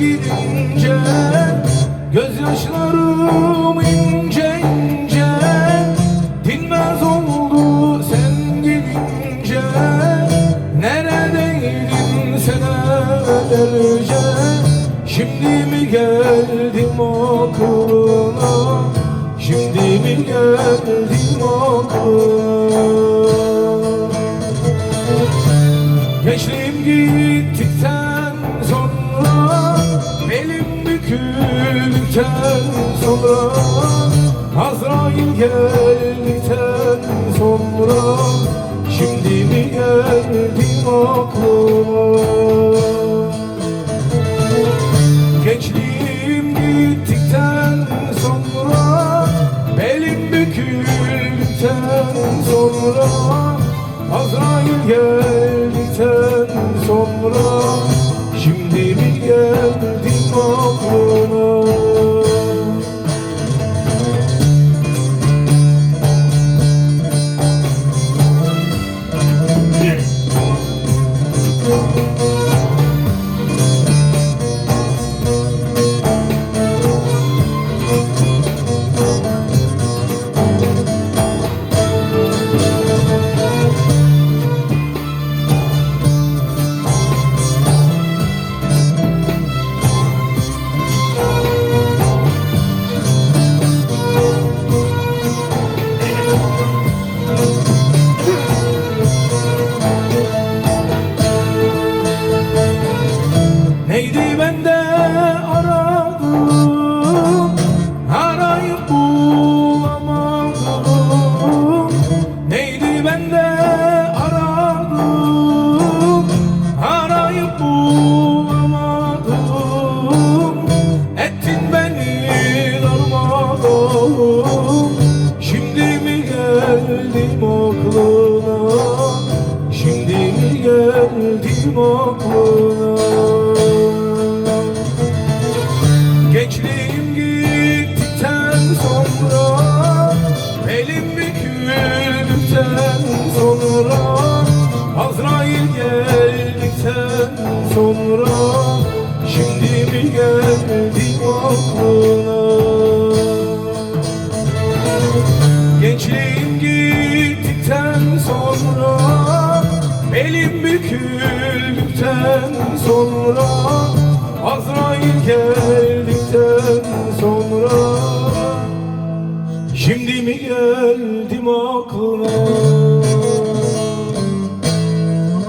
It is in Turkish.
sen gidince Gözyaşlarım ince ince Dinmez oldu sen gidince Neredeydin senelerce? Şimdi mi geldim aklına Şimdi mi geldim aklına Belim büküldükten sonra Azrail geldikten sonra Şimdi mi geldim aklıma? Gençliğim gittikten sonra Belim büküldükten sonra Azrail geldikten sonra Şimdi mi geldim Bende aradım. Arayıp bulamadım. Ettin beni darmadağın Şimdi mi geldim aklına Şimdi mi geldim aklına büküldükten sonra Azrail geldikten sonra Şimdi mi geldim aklına? Gençliğim gittikten sonra Belim büküldükten sonra Azrail geldikten sonra Şimdi mi geldim aklına